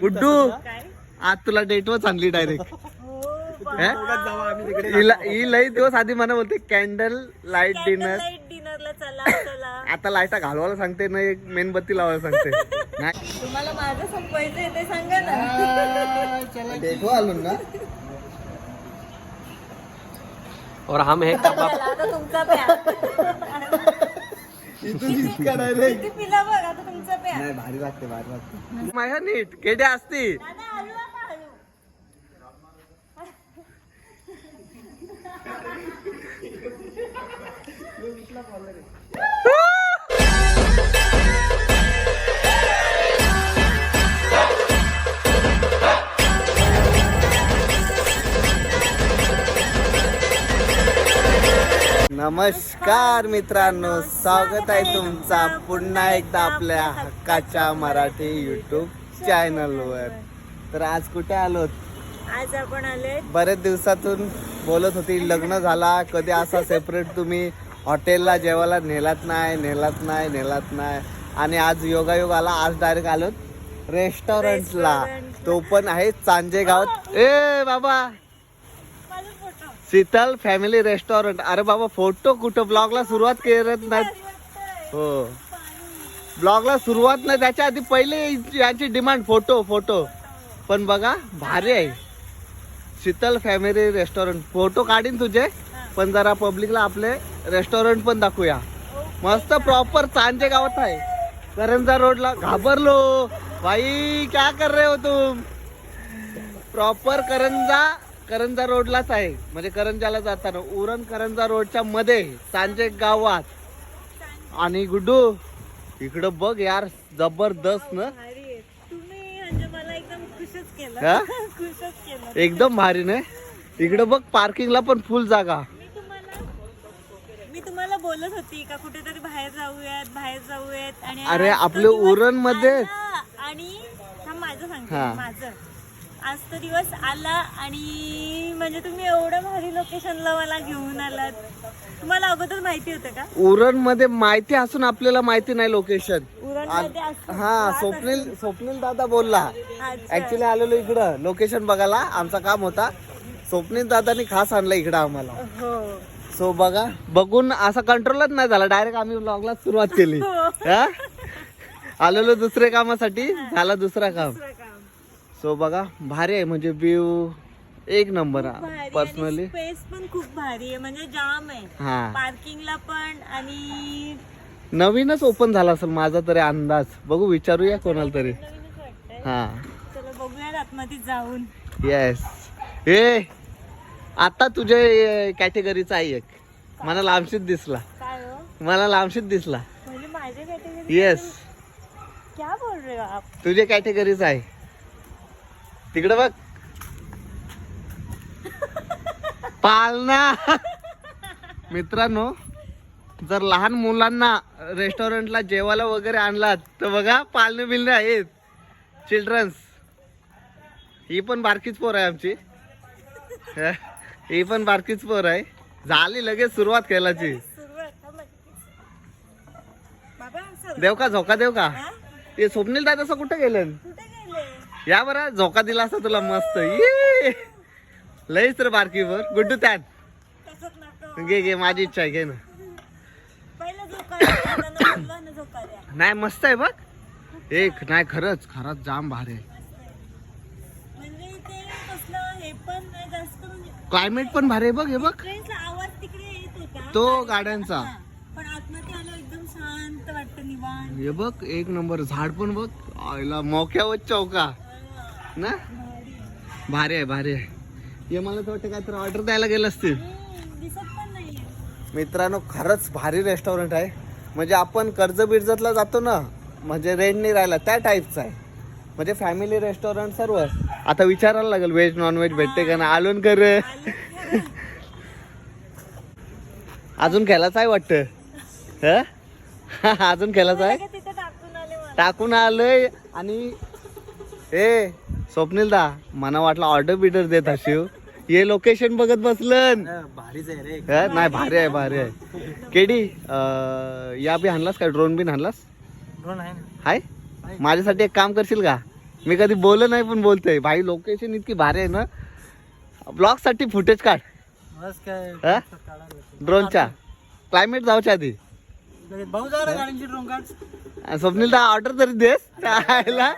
गुड्डू आज तुला डेटवर चांगली डायरेक्ट हो? ही लई दिवस आधी मला बोलते कॅन्डल लाइट डिनर लाइट डिनरला चला चला. आता लाईटा घालवायला सांगते ना एक मेणबत्ती लावायला सांगते. नाही. तुम्हाला माझं संपवायचंय ते सांगा ना. डेटो आलो ना. और हम है तुमचा नाही भारी लागते भारी लागते. माझ्या नीट केडे असती. नमस्कार मित्रांनो स्वागत आहे तुमचा पुन्हा एकदा आपल्या हक्काच्या मराठी युट्यूब चॅनलवर तर आज कुठे आलो आज आपण आलोय. बरेच दिवसातून बोलत होती लग्न झाला कधी असा सेपरेट तुम्ही हॉटेलला जेवायला नेलात नाही नेलात नाही नेलात नाही. आणि आज योगायोग आला आज डायरेक्ट आलो रेस्टॉरंटला. तो पण आहे चांजे गावात ए बाबा! शीतल फॅमिली रेस्टॉरंट अरे बाबा फोटो कुठं? ब्लॉगला सुरुवात करत नाही हो. ब्लॉगला सुरुवात नाही त्याच्या आधी पहिले यांची डिमांड फोटो फोटो पण बघा भारी आहे. शीतल फॅमिली रेस्टॉरंट फोटो काढीन तुझे पण जरा पब्लिकला आपले रेस्टॉरंट पण दाखवूया. मस्त प्रॉपर चांजे गावात आहे. करंजा रोडला घाबरलो. भाई क्या कर रहे हो तुम? प्रॉपर करंजा करंजा रोडलाच आहे. म्हणजे करंजाला जाताना. उरण करंजा रोडच्या मध्ये सांजे गावात. आणि गुड्डू इकडं बघ यार जबरदस्त ना. म्हणजे एकदम हा? भारी नाही इकडं बघ पार्किंगला पण फुल जागा. मी तुम्हाला मी तुम्हाला बोलत होती का कुठेतरी बाहेर जाऊयात बाहेर जाऊयात. आणि अरे, आज तो आपलं दिवस उरणमध्ये- आला आणि हा माझं सांगते हा. माझं. आज तो दिवस आला आणि म्हणजे तुम्ही एवढं भारी लोकेशनला मला घेऊन आलात. तुम्हाला अगोदर माहिती होतं का? उरणमध्ये माहिती असून आपल्याला माहिती नाही लोकेशन उरणमध्ये हा स्वप्नील स्वप्नील दादा बोलला. अच्छा. ऍक्च्युली आलेलो इकडं लोकेशन बघायला. आमचा काम होता. स्वप्नील दादानी खास आणलं इकडं आम्हाला. हो. सो बघा. बघून असा कंट्रोलच नाही झाला. डायरेक्ट आम्ही ब्लॉगला सुरुवात केली. हो. हा? आलेलो दुसऱ्या कामासाठी. झाला दुसरं काम. सो बघा भारी आहे म्हणजे व्ह्यू एक नंबर पर्सनली स्पेस पण खूप भारी आहे म्हणजे जाम आहे. हा. पार्किंगला पण आणि नवीनच ओपन झाला असेल माझा तरी अंदाज. बघू विचारूया कोणाला तरी. हा. चला बघूयात आतमध्ये जाऊन. येस ए आता तुझ्या कॅटेगरीचा आहे एक. मला लांबशीत दिसला. हो? मला लांबशीत दिसला. म्हणजे येस क्या बोल रहे हो आप? तुझ्या कॅटेगरीचा आहे. तिकडे बघ. पालना. मित्रांनो जर लहान मुलांना रेस्टॉरंटला जेवायला वगैरे आणलात तर बघा पालने बिलने आहेत. चिल्ड्रन्स ही पण बारकीच पोर आहे आमची. ह, पण बारकीच पोर आहे. झाली लगेच सुरुवात सर देव का झोका देव का? ते स्वप्नील कुठं गेलं कुठे गेले या बरं झोका दिला असता तुला मस्त. ये! लईच रे बारकी वर गुड्डू त्यात. घे घे माझी इच्छा आहे घे ना. नाही मस्त आहे बघ. एक नाही खरंच खरंच जाम भारी आहे. म्हणजे क्लायमेट पण भारी आहे बघ हे बघ. तो गाड्यांचा. हा. हे बघ एक नंबर झाड पण बघ. आयला मोक्यावर चौका. ना? भारी. आहे भारी आहे. हे मला तर वाटतं काहीतरी ऑर्डर द्यायला गेलं असतील. मित्रांनो खरंच भारी रेस्टॉरंट आहे. म्हणजे आपण कर्ज बिर्जतला जातो ना म्हणजे रेंट नाही राहिला त्या टाईपचं आहे. म्हणजे फॅमिली रेस्टॉरंट सर्व. आता विचारायला लागेल व्हेज नॉन व्हेज भेटते का ना? आलून कर. अजून खेळायचं आहे वाटतं. हं? अजून खेळायचं आहे? टाकून आलोय. आणि ए स्वप्नील दा मला वाटलं ऑर्डर बिर्डर देत अशिव हे लोकेशन बघत बसलन. भारीच आहे रे? नाही भारी आहे भारी आहे. केडी या बी आणलास का? ड्रोन बी आणलास? ड्रोन आहे ना. हाय? माझ्यासाठी एक काम करशील का? मी कधी बोललो नाही पण बोलतोय. भाई लोकेशन इतकी भारी आहे ना. ब्लॉगसाठी फुटेज काढ? ड्रोनच्या क्लायमेट जाऊच्या आधी. भाऊ जा रे गाडीची स्वप्नील ऑर्डर तरी देस. खायला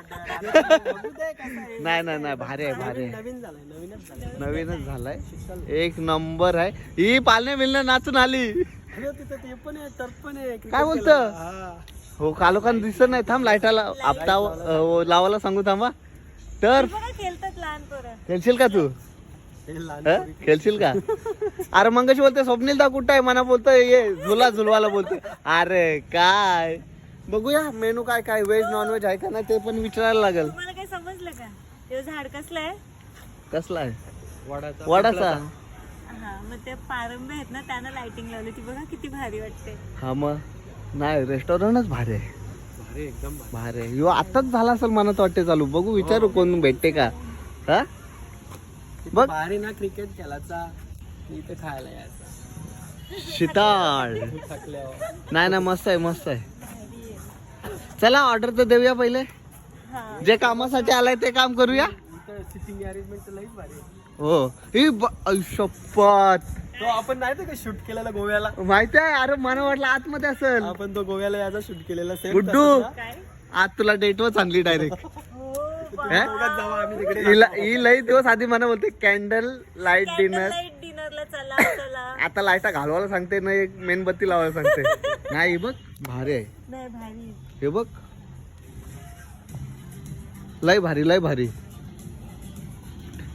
नाही नाही नाही भारी आहे भारी आहे. नवीन झालाय नवीनच झालाय. नवीनच झालाय. एक नंबर आहे. ही पालने मिलने नाचून आली. अरे तिथं ते पण आहे टर्फ पण आहे. काय बोलतं? हो. कालोखान दिसत नाही. थांब लाईटाला आपटा लावायला सांगू थांबा. तर खेळशील का तू? हं? खेळशील का? अरे मंगेश बोलते स्वप्नील दा कुठं आहे? मला बोलतोय ये झुला झुलवाला बोलतोय. अरे काय? बघूया मेनू काय काय व्हेज नॉन व्हेज आहे का नाही ते पण विचारायला लागेल. तुम्हाला काही समजलं का? ते झाड कसलं आहे? कसला आहे? वडाचा वडाचा? हा मग ते आहेत ना त्यांना लाइटिंग लावली ती बघा किती भारी वाटते हा मग? नाही रेस्टॉरंटच भारी आहे. भारी एकदम भारी. भारी आहे. यो आताच झाला असेल मनात वाटते चालू. बघू विचारू कोण भेटते का? हा? बघ. भारी ना क्रिकेट खेळायचा. इथे खायला यायचा. शीताळ थकल्यावर. नाही नाही मस्त आहे मस्त आहे. चला ऑर्डर तर देऊया पहिले. जे कामासाठी आलाय ते काम करूया. इथं सिटिंग अरेंजमेंट तर लईच भारी आहे. हो. ही ब- शपथ. तो आपण नाही का शूट केलेला गोव्याला? माहिती आहे? अरे मला वाटलं आतमध्ये असेल. आपण तो गोव्याला याचा शूट केलेला. सेम गुड्डू. आज तुला डेटवर आणली डायरेक्ट हो? लई दिवस आधी मला बोलते कॅन्डल लाइट डिनर लाइट डिनरला चला चला. आता लाईटा घालवायला सांगते ना एक मेणबत्ती लावायला सांगते. नाही बघ भारी आहे. नाही भारी हे बघ. लय भारी लय भारी.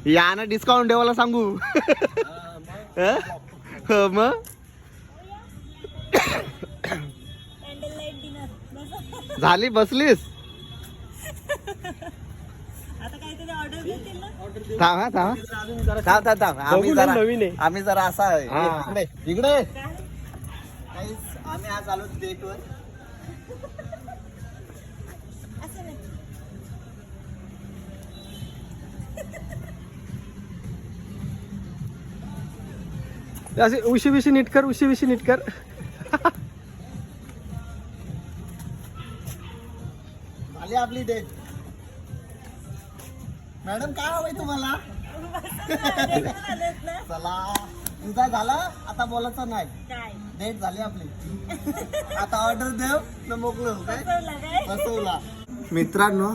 या ना डिस्काउंट देवाला सांगू. हं? हो मग? कॅन्डल लाइट डिनर झाली बसलीस आता काहीतरी ऑर्डर देतील ना थांब हा थांब थांब. थांब थांब आम्ही जरा नवीन आहे. आम्ही जरा असा आहे. हा. इकडे इकडे. आम्ही आज आलो डेटवर. असं उशी बिशी नीट कर उशी बिशी नीट कर. आपली डेट मॅडम काय हवंय तुम्हाला? चला. तुझा झाला? आता बोलायचं नाही. काय? डेट झाली आपली. आता ऑर्डर देव न मोकलो काय? बसवला मित्रांनो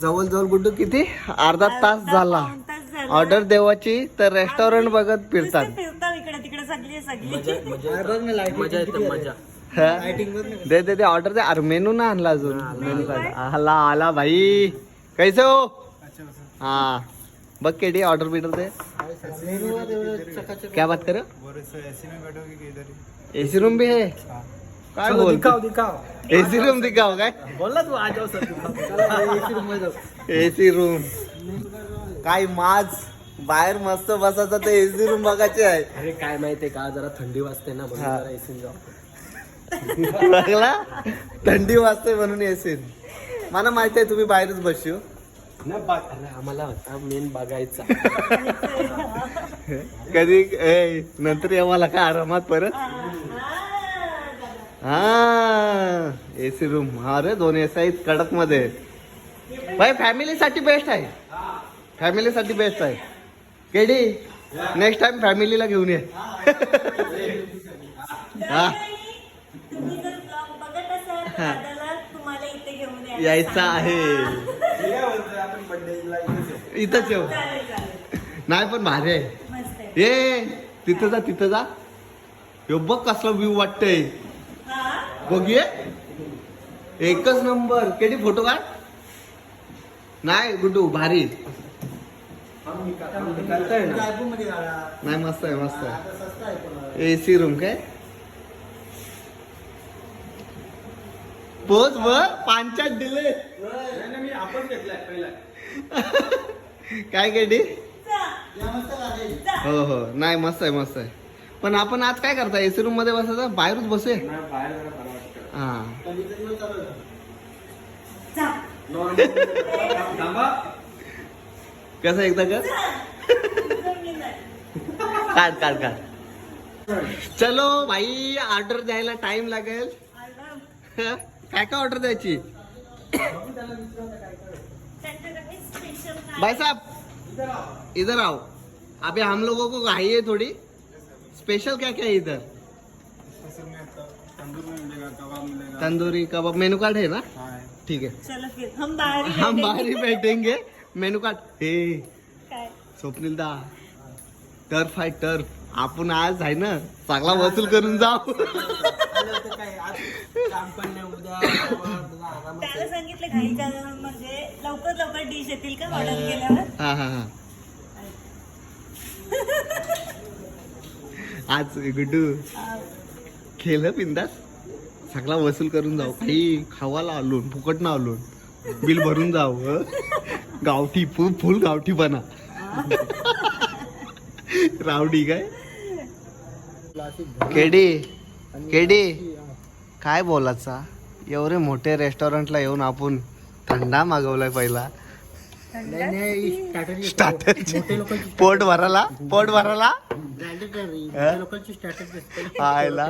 जवळ जवळ गुड्डू किती? अर्धा तास झाला. ऑर्डर देवाची तर रेस्टॉरंट बघत फिरतात नुसतं फिरतात. इकडे तिकडे सगळी सगळी. मजा येते. मजा? दे दे दे ऑर्डर दे. अरे मेनू ना आणला अजून. आला आला भाई. कैसे हो? हा. बघ केडी ऑर्डर बिडर दे. क्या बात कर एसी रूम भी है? काय बोल दिखाव दिखाव एसी रूम दिखाओ काय? बोलला तू आज एसी रूम काय माझ बाहेर मस्त बसायचं ते एसी रूम बघायचे आहे. अरे काय माहितीये का? जरा थंडी वाजते ना म्हणून हा. जरा एसी जाऊ. बघला थंडी वाजते म्हणून एसी मला माहिती आहे तुम्ही बाहेरच बसू ना बघ अरे आम्हाला होता मेन बघायचा. कधी ए, नंतर या मला काय आरामात परत? हा एसी रूम हा रे दोन एस आहेत कडकमध्ये भाई फॅमिलीसाठी बेस्ट आहे. फॅमिलीसाठी बेस्ट आहे. केडी नेक्स्ट टाइम फॅमिलीला घेऊन ये. हा. तुम्ही जर ब्लॉग बघत असाल तर दादाला तुम्हाला इथे घेऊन यायचं यायचं इथंच येऊ नाही पण भारी आहे. मस्त आहे. ए तिथं जा तिथं जा. ह्यो बघ कसला व्ह्यू वाटतंय. हा? बघूये. एकच नंबर. केडी फोटो काढ. नाही गुड्डू भारी. नाही मस्त आहे मस्त आहे. एसी रूम काय? पोच बर पांचात दिले. काय केडी हो हो. नाही मस्त आहे मस्त आहे. पण आपण आज काय करता? एसी रूममध्ये बसायचं? बाहेरच बसूया? हा. कसं एकदा कर. काढ काढ काढ. चलो भाई ऑर्डर द्यायला टाइम लागेल. काय काय ऑर्डर द्यायची? भाई साहब इधर आओ। अभी हम लोगों को घाई है थोड़ी। स्पेशल क्या क्या है इधर? तंदूरी कबाब मेनू कार्ड है ना? ठीक है। चलो फिर हम बाहर ही हम. बाहर ही बैठेंगे। मेनू कार्ड हे। स्वप्नील दा टर्फ आहे टर्फ। आपण आज आहे ना चांगला वसूल करून जाऊ। काम पण नाही उद्या आरामात त्याला सांगितलं म्हणजे लवकर लवकर डिश येतील का ऑर्डर केल्यावर? हा हा हा. आज गुड्डू खेळ बिंदास? सगळा वसूल करून जाऊ. काही खावाला आलोन फुकट ना आलोन. बिल भरून जाऊ हं? गावठी फुल फुल गावठी बना. रावडी काय? केडी. केडी काय बोलायचा? एवढे मोठे रेस्टॉरंटला येऊन आपण थंडा मागवलाय पहिला. स्टार्टर पोट भराला पोट भराला आयला.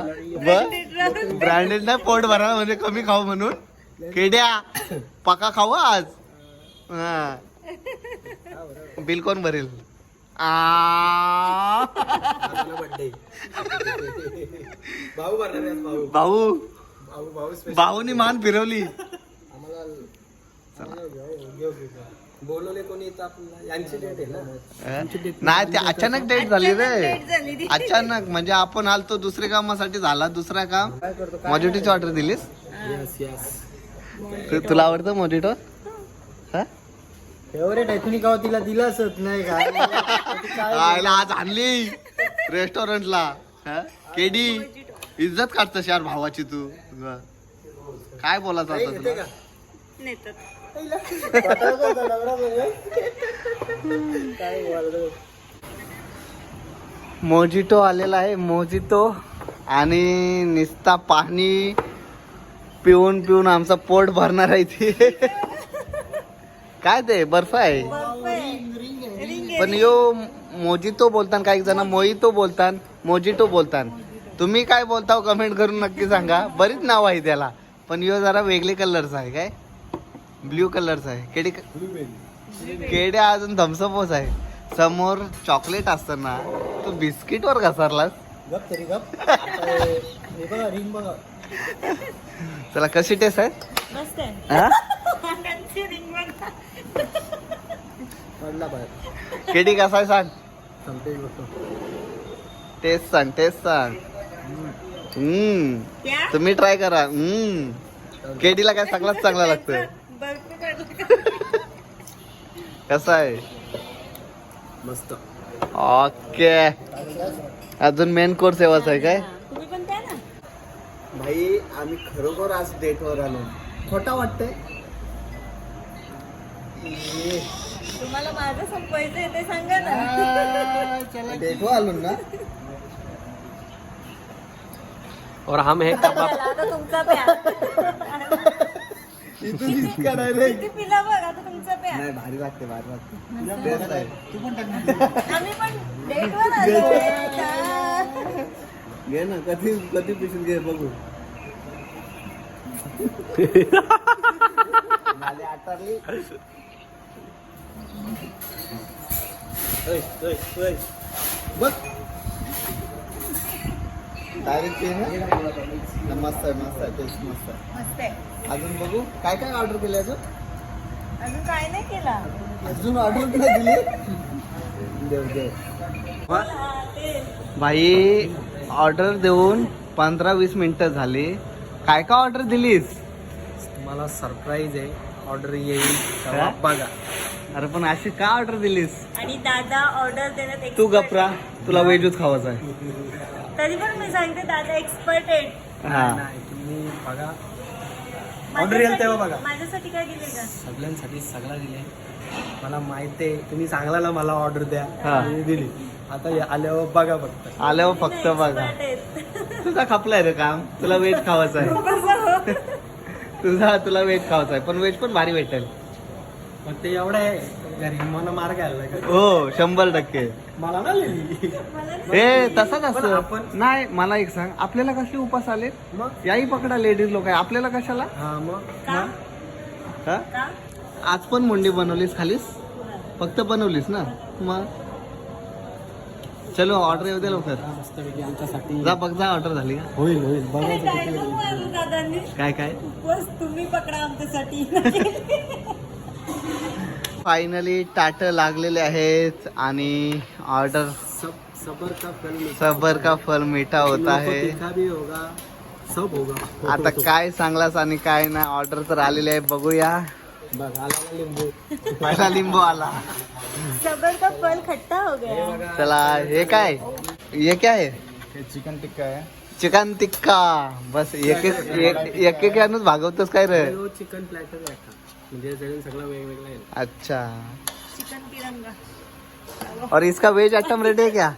ब्रँडेड नाही पोट भराला म्हणजे कमी खाऊ म्हणून. केड्या पका खाऊ आज? हा. बिल कोण भरेल? आ. बर्थडे भाऊ आहे भाऊ. भाऊ. भाऊ भाऊ भाऊनी मान फिरवली. आम्हाला आम्हाला घेऊ घेऊ घेऊ बोलवले कोणी येतं आपल्याला. यांची डेट आहे ना? अं? नाही ते अचानक डेट झाली रे. Date झाली ती. अचानक. म्हणजे आपण आलतो दुसऱ्या कामासाठी झाला दुसरा काम. मॉजिटोची ऑर्डर दिलीस? यस यस तु- तुला आवडतं मॉजिटो? फेवरेट आहे. तुम्ही का तिला दिलाच नाही का? काय आयला आज आणली. रेस्टॉरंटला केडी. इज्जत काढतस यार भावाची तू. ग. काय बोलायचं आता येते तुला? का? नेतात. पटायचं होतं नवरा. काय बोलायचं मोजिटो आलेला आहे. मोजिटो आणि निस्ता पाणी पिऊन पिऊन आमचा पोट भरणार आहे ते काय ते बर्फ आहे. पण यो मोजितो बोलतान काही जण? मोहितो बोलतान मोजिटो बोलतान. तुम्ही काय बोलताव कमेंट करून नक्की सांगा. बरीच नाव आहे त्याला. पण यो जरा वेगळे कलरचा आहे काय? ब्ल्यू कलरचा आहे. केडी केड्या अजून थम्सअपच आहे. समोर चॉकलेट असतं ना तू बिस्किटवर घसरलास. गप तरी गप. आता बघा रिंग बघा. चला कशी टेस्ट आहे? पडला बाहेर. केडी कसा आहे सांग? बघतो. टेस्ट सांग टेस्ट सांग. हम्म. तुम्ही ट्राय करा. हम्म. केडीला काय सगळ्यात चांगला लागतं. कसं आहे? मस्त. ओके. अजून मेन कोर्स एवाच आहे काय? तुम्ही पण त्या ना. भाई आम्ही खरोखर आज डेटवर आलो. खोटा वाटतंय. तुम्हाला माझं संपवायचं आहे ते सांगा ना. डेटवर आलो ना. और हम है कबाब आता तुमचा प्या. इथून करायला किती पिला बघ आता तुमचा प्या. नाही भारी लागते भारी लागते बेस्ट आहे. आम्ही पण डेटवर आलो. घे ना कधी कधी पिशून घे बघू. नाले आटारली. बघ डायरेक्ट ते ना मस्त आहे मस्त आहे टेस्ट मस्त आहे. मस्त आहे. अजून बघू काय काय ऑर्डर केलं अजून? अजून काय नाही केला. अजून ऑर्डर नाही दिली? देव देव. भाई ऑर्डर देऊन पंधरा वीस मिनिटं झाली. काय काय ऑर्डर दिलीस? तुम्हाला सरप्राईज आहे. ऑर्डर येईल. तेव्हा? बघा. अरे पण अशी का ऑर्डर दिलीस? आणि दादा ऑर्डर देण्यात तू expert गपरा तुला वेजच खावायचा आहे. आहे. तरी पण मी सांगते दादा एक्सपर्ट आहे. हा. नाही तुम्ही बघा. Order येईल तेव्हा बघा. माझ्यासाठी काय दिले का? सगळ्यांसाठी सगळा दिले मला माहिती आहे तुम्ही सांगला मला ऑर्डर द्या. हा. मी दिली. आता आल्यावर बघा फक्त. आल्यावर फक्त बघा. Expert आहेत. तुझा खपलाय रे काम. तुला व्हेज खावायचं आहे. कसं हो? तुझा तुला व्हेज खावायचं आहे. पण व्हेज पण भारी भेटेल. ते एवढं आहे घरी मला मार घ्यायला का हो शंभर टक्के. मला ना लिहिली. ए तसाच पण असतं आपण- नाही मला एक सांग. आपल्याला कसले उपास आले? मग? याही पकडा लेडीज लोक. आहे आपल्याला कशाला? हा मग? का? हा? का? आज पण मुंडी बनवलीस खालीस? फक्त बनवलीस ना? मग? चलो ऑर्डर येऊ दे लवकर. मस्तपैकी आमच्यासाठी. जा बघ जा ऑर्डर झाली का? होईल होईल. अरे dialogue मारला दादांनी? काय काय? उपवास तुम्ही पकडा आमच्यासाठी. फायनली टाट लागलेले आहेत आणि ऑर्डर सब सबर का फल मिठा सबर का फल मिठा इन होता है। भी होगा सब होगा आता काय सांगलास आणि काय नाही ऑर्डर तर आलेले आहे बघूया. बघ आला ना लिंबू. पहिला लिंबू आला. सबर का फल खट्टा हो गया। चला हे काय? हे काय? आहे चिकन टिक्का आहे. चिकन टिक्का. बस एक एक एक यानंच भागवतोस काय रे? चिकन प्लॅटर म्हणजे सगळं वेगवेगळं अच्छा. चिकन तिरंगा. और इसका वेज आइटम रेडी है क्या.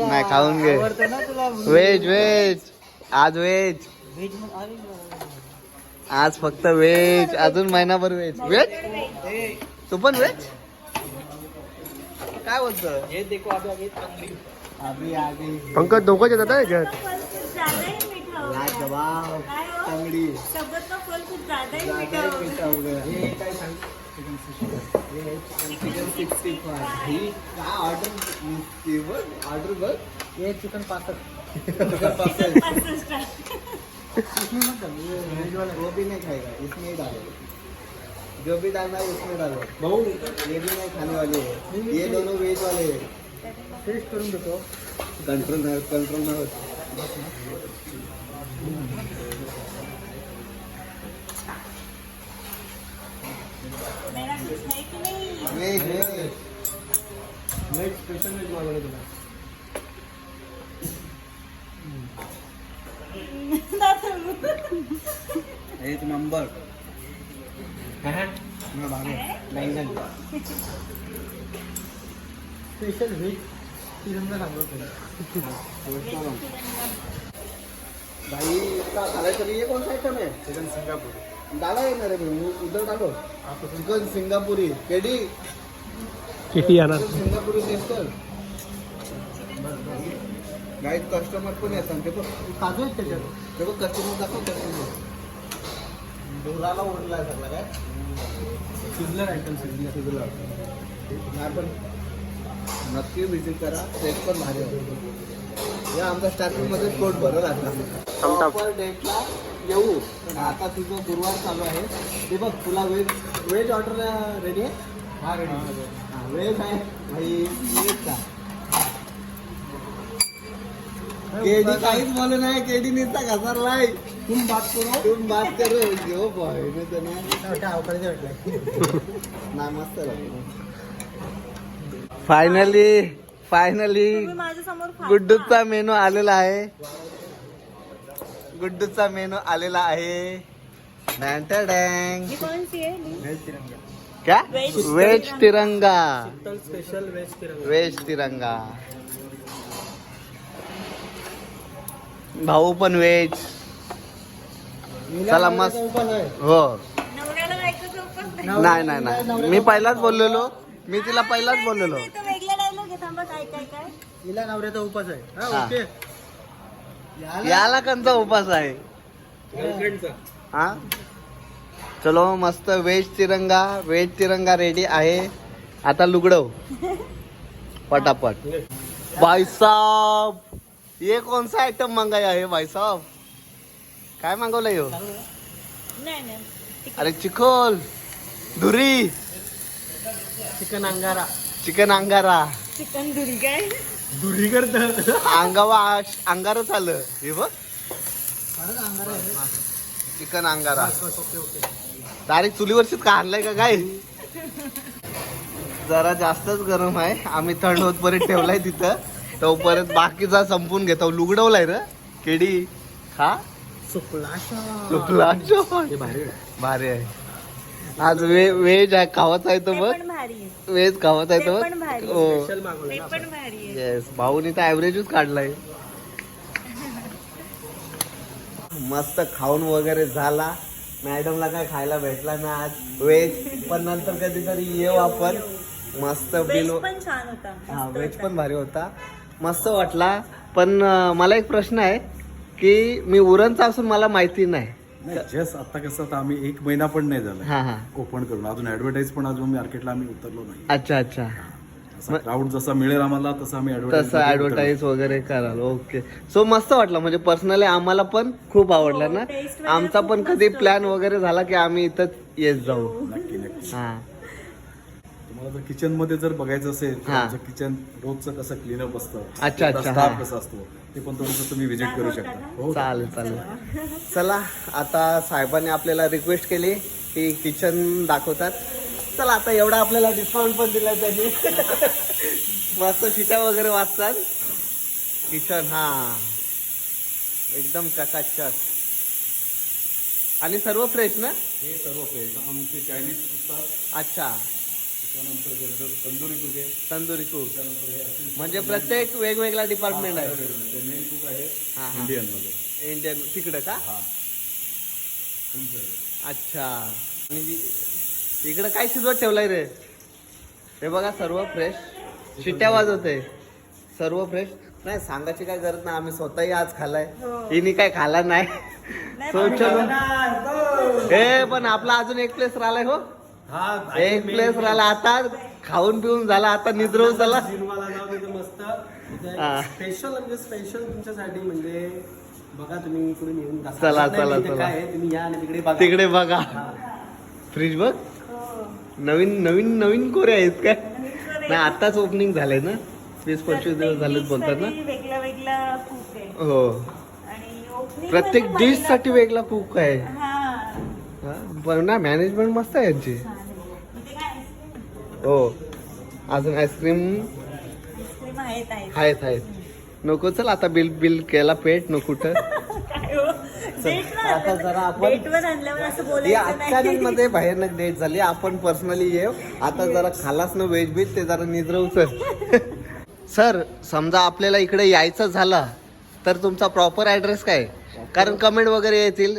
नाही खाऊन घे वेज वेज. आज वेज. आज फक्त वेज. अजून महिनाभर वेज. वेज? तू पण वेज? काय बोलतो हे देखो अभी आगे अभी आगे पंकज दोघं येतात कुछ ज्यादा ही मीठा. गया लाजवाब काय? तंगडी. सबर का फल कुछ ज्यादा मीठा. गया गया. काय सांग? चिकन सिक्स्टी फाय ही काय ऑर्डर ऑर्डर बघ हे चिकन पासष्ट. पासष्ट. आहे. वेज वाला वो भी नहीं खाएगा इसमें ही डालो जो भी डालना है उसमें डालो। भाऊ ये भी नहीं खाने वाले हैं। ये दोनों वेज वाले हैं। टेस्ट करून देतो कंट्रोल नाही कंट्रोल नाही होत मेरा कुछ है कि नहीं? Veg veg veg special veg मागवलं तुला एक नंबर स्पेशल व्हेज तिरंगा सांगतो भाई इसका खाना चाहिए ये कौन सा आइटम है चिकन सिंगापूर. डाला है मेरे में उधर डालो चिकन सिंगापुरी. केडी किती येणार? सिंगापुरी टेस्ट कर. गाईड कस्टमर पण येतात. ते बघ काजू आहेत त्याच्यात. ते बघ कस्टमर दाखव कस्टमर धुराला ओढलाय सगळा काय? सिझलर आयटम सिझलर तुझला नाही पण नक्की व्हिजिट करा. टेस्ट पण भारी आहे. या आमच्या स्टार्टिंगमध्ये पोट भरत आता प्रॉपर डेटला येऊ. पण आता तुझं गुरुवार चालू आहे. ते बघ तुला वेज वेज ऑर्डर रेडी आहे? हा रेडी हा वेज आहे. भाई वेज का केडी काहीच बोल नाही. केडी नुसता घसरलाय. तुम बात करो? तुम बात करो? घेऊ बॉय नाही. अवकाळीचे भेटलाय. नाही मस्त फायनली फायनली. गुड्डूचा मेनू आलेला आहे. गुड्डूचा मेनू आलेला आहे. डॅन टा डॅंग. कोणती आहे? व्हेज तिरंगा. क्या? वेज तिरंगा. स्पेशल व्हेज तिरंगा. वेज तिरंगा. भाऊ पण वेज. चला मस्त. हो. नवऱ्याला बायकोचं उपवास नाही. नाही नाही नाही. मी पहिलाच बोललेलो. मी तिला पहिलाच बोललेलो. नाही, तो वेगळा डायलॉग आहे थांबा काय काय काय. हिला नवऱ्याचा उपास आहे. ओके. याला कंचा उपास आहे? हा? चलो मस्त. वेज तिरंगा वेज तिरंगा रेडी आहे. आता लुगडव पटापट. भाई साहब ये कौन सा आइटम मंगाया है भाई साहब काय मागवलंय हो? नाही नाही. अरे चिखोल धुरी. Chicken angara. Chicken angara. Chicken दुरी काय? दुरी करत. अंगावा अंगारच आलं हे बघ. Chicken angara. Okay okay direct चुलीवरचीच का आणलाय का काय? जरा जास्तच गरम आहे. आम्ही थंड होतपर्यंत ठेवलाय तिथं. तोपर्यंत बाकीचा संपून घेतो. लुगडवलाय र. केडी. खा. हे भारी आहे. भारी आहे. आज वे वेज आहे खावाचा आहे तो बघ. आहे. वेज खावाचा आहे तो ते पण भारी. बघ हो. स्पेशल मागवलं ते ना पण भारी आहे. येस भाऊनी तर ऍव्हरेजच काढलाय. मस्त खाऊन वगैरे झाला. मॅडमला काय खायला भेटला ना आज? वेज. पण नंतर कधीतरी येऊ आपण. मस्त वेज बिल पण छान होता. हा होता. पण भारी होता. मस्त वाटला. पण मला एक प्रश्न आहे. की मी उरणचा असून मला माहिती नाही. नाही जस्ट आता कसं आता आम्ही एक महिना पण नाही झाला. हा हा. ओपन करून. अजून ऍडव्हर्टाईज पण अजून मार्केटला आम्ही उतरलो नाही. अच्छा अच्छा. असा क्राऊड जसा मिळेल आम्हाला तसं आम्ही तसं ऍडव्हर्टाईज वगैरे कराल ओके सो मस्त वाटलं. म्हणजे पर्सनली आम्हाला पण खूप आवडलं ना. वगैरे आमचा पण कधी प्लॅन वगैरे झाला की आम्ही इथंच येत जाऊ. नक्की नक्की. हा. तुम्हाला जर किचनमध्ये जर बघायचं असेल तर हा. आमचं किचन रोजचं कसं क्लीनअप असतं अच्छा, अच्छा, स्टाफ हा. कसा असतो ते पण थोडंसं तुम्ही व्हिजिट करू शकता. हो. चालेल चालेल. चला. आता साहेबांनी आपल्याला रिक्वेस्ट केली की किचन दाखवतात. चला आता एवढा आपल्याला डिस्काउंट पण दिला त्यांनी. मस्त शिट्या वगैरे वाचतात. किचन हा. एकदम चकाचक आणि सर्व फ्रेश ना? हे सर्व फ्रेश आमचे चायनीज असतात अच्छा. तंदुरी कुके तंदुरी कुक म्हणजे प्रत्येक वेगवेगळा डिपार्टमेंट आहे. ते मेन कुक आहे हा हा. इंडियनमध्ये इंडियन तिकडे का? हा. अच्छा. आणि इकडे काय शिजवत ठेवलंय रे? हे बघा सर्व फ्रेश शिट्ट्या वाजवते सर्व फ्रेश नाही सांगायची काय गरज नाही. आम्ही स्वतःही आज खाल्लाय. हिनी काय खाल्ला नाही. चलो. हे. पण आपला अजून एक प्लेस राहिलाय हो. एक प्लेस राहिला आता खाऊन पिऊन झाला आता निद्रवून झाला. जिरवाला जाऊ तिथं मस्त. हा. स्पेशल म्हणजे स्पेशल तुमच्यासाठी म्हणजे बघा तुम्ही इकडून येऊन. चला, नाही, चला, इथे चला. काय आहे, तुम्ही या आणि तिकडे बघा. तिकडे बघा. फ्रीज बघ. नवीन नवीन नवीन कोरे आहेत काय? नाही आताच ओपनिंग झालंय ना? वीस पंचवीस दिवस झालेत बोलतात ना? वेगळा वेगळा कुक आहे. हो. आणि opening प्रत्येक डिशसाठी वेगळा कुक आहे. हा. हा, पण ना मॅनेजमेंट मस्त आहे यांची. हो. अजून आईस्क्रीम आईस्क्रीम आहेत आहेत. नको चल आता बिल बिल केला पेट नको कुठं. काय हो? आता जरा आपण- हे मध्ये डेट झाली. आपण पर्सनली येऊ. आता जरा खालास ना व्हेज बीज ते जरा निद्रवच सर समजा आपल्याला इकडे यायचं झालं तर तुमचा प्रॉपर ऍड्रेस काय? कारण कमेंट वगैरे येतील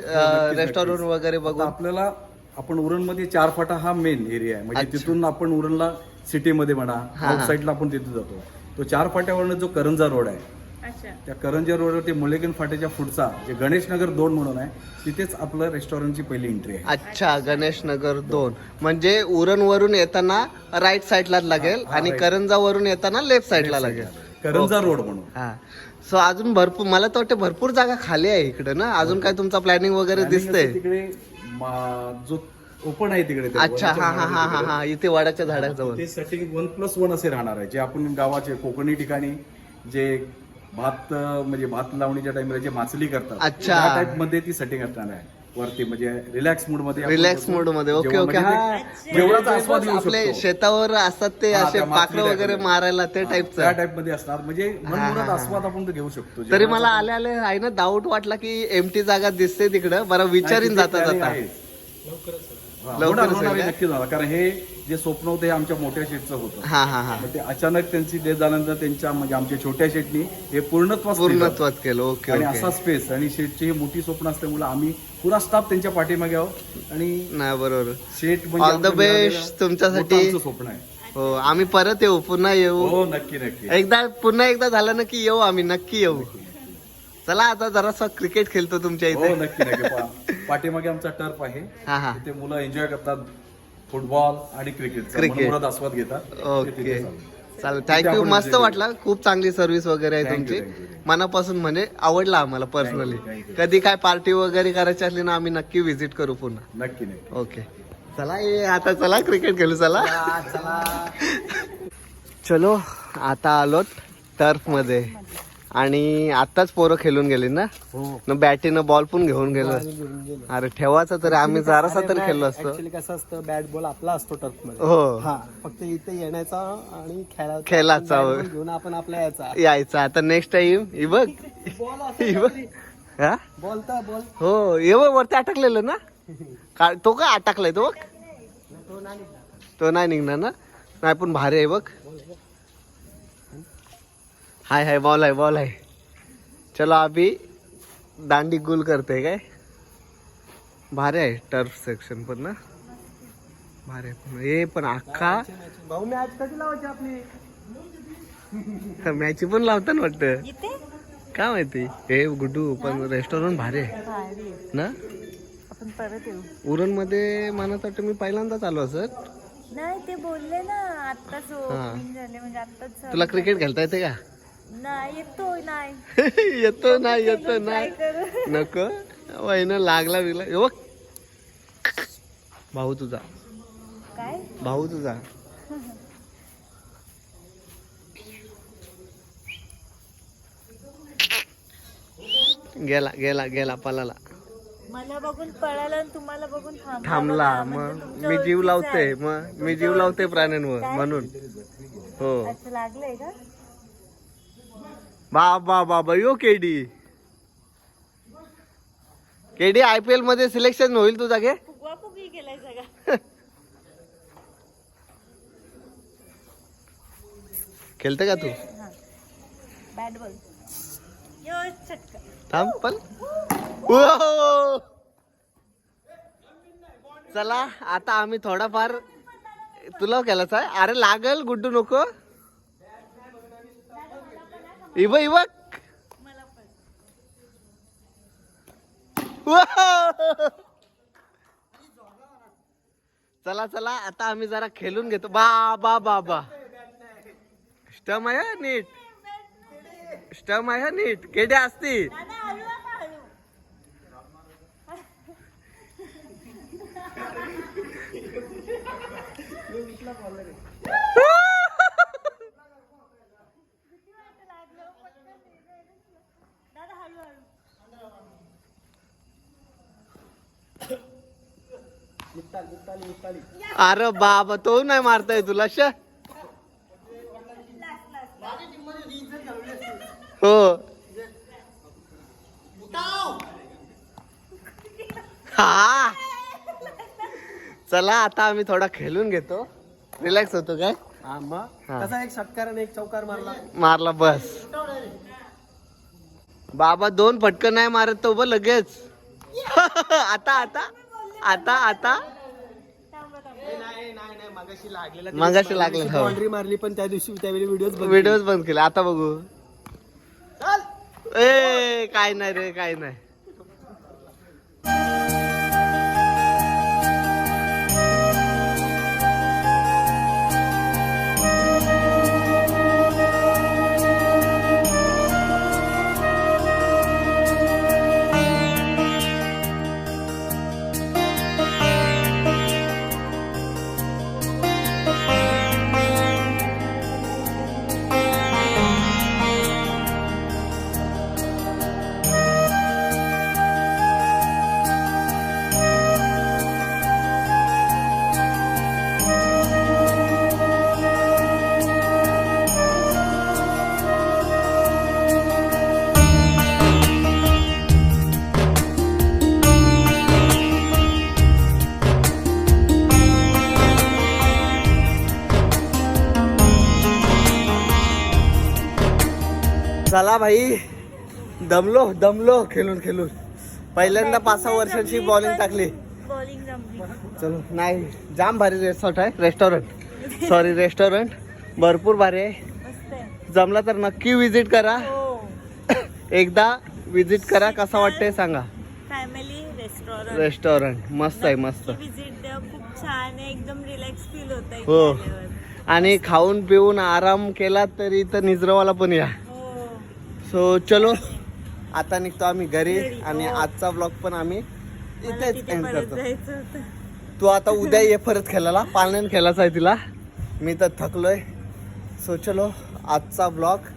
रेस्टॉरंट वगैरे आता बघून. आपल्याला आपण उरणमध्ये चार फाटा हा मेन एरिया आहे. म्हणजे. तिथून आपण उरणला सिटी मध्ये म्हणा हा. आउटसाईडला आपण तिथे जातो. तो चार फाट्यावरनं जो करंजा रोड आहे अच्छा. त्या करंजा रोडवरती मुलेगन फाट्याच्या पुढचा जे गणेश नगर दोन म्हणून आहे तिथेच आपलं रेस्टॉरंटची पहिली एंट्री आहे. अच्छा गणेश नगर दोन. म्हणजे उरण वरून येताना राईट साईडला लागेल हा, आणि. करंजा वरून येताना लेफ्ट साईडला लागेल. करंजा रोड म्हणून. हा. सो अजून भरपूर मला तर वाटतं भरपूर जागा खाली आहे इकडे ना? अजून काय तुमचा प्लॅनिंग वगैरे दिसतंय? तिकडे जो ओपन आहे तिकडे ते अच्छा वडाच्या हा हा हा हा झाडाच्या हा इथे वडाच्या झाडाजवळ ते सेटिंग वन प्लस वन असे राहणार आहे. जे आपण गावाचे कोकणी ठिकाणी जे भात अं, म्हणजे भात लावणीच्या टाइमला जे माचली करतात अच्छा. त्या टाइपमध्ये ती सेटिंग असणार आहे. वरती म्हणजे रिलॅक्स मूडमध्ये रिलॅक्स मोडमध्ये. ओके ओके हा जेवणाचा आस्वाद घेऊ आपले शकतो. शेतावर असतात ते हा, असे त्या पाखरं वगैरे. मारायला ते त्या टाईपचं टाइपमध्ये असणार. म्हणजे मनमुराद आस्वाद आपण तो घेऊ शकतो तरी मला आले आले आहे ना डाऊट वाटला की एमटी जागा दिसते तिकडं. बरं विचारीन तिथे जाता planning जाता आहे. हा, लवकरच. होणार, नक्की झालं. कारण हे जे स्वप्न होते हे आमच्या मोठ्या शेटचं होतं. हा हा हा. मग ते अचानक त्यांची डेथ झाल्यानंतर त्यांच्या म्हणजे आमच्या छोट्या शेटनी हे पूर्णत्वास केलं. पूर्णत्वात केलं. ओके आणि ओके. असा स्पेस आणि शेटची ही मोठी स्वप्न असल्यामुळे आम्ही पुरा स्टाफ त्यांच्या पाठीमागे आहोत. आणि नाही बरोबर. शेट All the आमचं best मिळालेलं तुमच्यासाठी. मोठं आमचं स्वप्न आहे. हो आम्ही परत येऊ. पुन्हा येऊ. हो नक्की नक्की. एकदा पुन्हा एकदा झालं ना की येऊ आम्ही. नक्की येऊ. चला आता जरासा क्रिकेट खेळतो तुमच्या हो इथे. नक्की नक्की. पा- पाठीमागे आमचा टर्फ आहे. हा हा. तिथे मुलं एन्जॉय करतात फुटबॉल आणि क्रिकेट Cricket. मनमुराद आस्वाद घेतात. ते ओके चालू. चालेल. थँक्यू आपण मस्त enjoy वाटलं. खूप चांगली सर्व्हिस वगैरे आहे Thank you, तुमची. thank you, thank you. मनापासून म्हणजे आवडला आम्हाला पर्सनली thank you. कधी काय पार्टी वगैरे करायची असली ना आम्ही नक्की व्हिजिट करू पुन्हा. नक्की नक्की. ओके चला ये आता चला क्रिकेट खेळू चला. चलो आता आलो टर्फमध्ये. आणि आताच पोरं खेळून गेली ना? हो. न बॅटीनं बॉल पण घेऊन गेलो. अरे ठेवायचा तरी आम्ही जरासा तरी खेळलो असतो. कसं असतं? बॅट बॉल आपला असतो टर्फमध्ये हो. हा फक्त इथे येण्याचा आणि खेळायचा खेळाचा. घेऊन आपण आपला याचा यायचं. आता नेक्स्ट टाइम ही बघ. ही बोलता बोल हो? ये वरती अटकलेलं ना? का तो का अटकलाय तो बघ? तो नाही निघणार ना? नाही पण भारी आहे बघ. हाय हाय बॉल आहे बॉल आहे. चलो अभी दांडी गुल करते काय? भारी आहे टर्फ सेक्शन पण ना? भारी आहे पण. हे पण अख्खा भाऊ मॅच कधी लावायची आपली? मॅची पण लावतात वाटतं. इथे? काय माहिती? हे गुड्डू पण रेस्टॉरंट भारी आहे. ना? परत येऊ. उरणमध्ये म्हणत वाटतं मी पहिल्यांदाच आलो सर. नाही ते बोलले ना आत्ताच हा. म्हणजे तुला क्रिकेट खेळता येते का? नाही येतो नाही. येतो नाही येतो. नको. वहिनं लागला बिगला. हे बघ. भाऊ तुझा. काय? भाऊ तुझा. गेला गेला गेला पलाला मला बघून पळाला आणि तुम्हाला बघून थांबला. मग म्हणजे तुमच्या मी जीव लावते. मग मी जीव लावते प्राण्यांवर? म्हणून. हो. लागलंय का? बाबा बाबा यो केडी. केडी आय पी एलमध्ये सिलेक्शन होईल तुझा घे. खेळते का तू? बॅट बॉल थांब पण! चला आता आम्ही थोडाफार तुला केलाच आहे अरे लागल गुड्डू नको. इव इव. चला चला आता आम्ही जरा खेळून घेतो. बाबा बाबा स्टम आहे नीट. स्टम आहे नीट. केडे असतील? दादा अरे बाबा तो नाही मारताय तुला श. हो. हा. चला आता आम्ही थोडा खेळून घेतो. रिलॅक्स होतो काय? हा मग. कसा एक षटकाराने एक चौकार मारला? मारला बस. बाबा दोन फटकन नाही मारत तो ब लगेच. आता आता आता आता. नाही नाही नाही मगाशी मगाशी लागलेला, हो. बाउंड्री मारली पण त्या दिवशी त्यावेळी व्हिडिओज व्हिडिओज बंद केले. आता बघू. ए काय नाही रे काय नाही. चला भाई दमलो दमलो खेळून खेळून पहिल्यांदा पाच सहा वर्षांची बॉलिंग टाकली. चलो नाही जाम भारी रिसॉर्ट आहे. रेस्टॉरंट सॉरी रेस्टॉरंट भरपूर भारी आहे. जमला तर नक्की विजिट करा. हो. एकदा विजिट करा कसा वाटतंय सांगा. फॅमिली रेस्टॉरंट रेस्टॉरंट मस्त आहे मस्त. विजिट खूप छान आहे. एकदम रिलॅक्स फील होत हो. आणि खाऊन पिऊन आराम केला तरी इथं निजरवाला पण या. सो चलो. आता निघतो आम्ही घरी आणि हो. आजचा ब्लॉग पण आम्ही इथेच एंड करतो. तू आता उद्या ये परत खेळायला. पालण्यान खेळायचा आहे तिला. मी तर थकलोय. सो चलो. आजचा ब्लॉग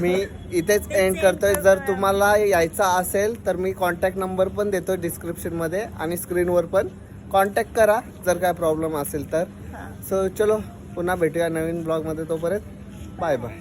मी इथेच एंड करतोय. जर तुम्हाला यायचा असेल तर मी कॉन्टॅक्ट नंबर पण देतो डिस्क्रिप्शनमध्ये आणि स्क्रीनवर पण. कॉन्टॅक्ट करा. जर काय प्रॉब्लेम असेल तर. सो चलो. पुन्हा भेटूया नवीन ब्लॉगमध्ये तोपर्यंत. Bye bye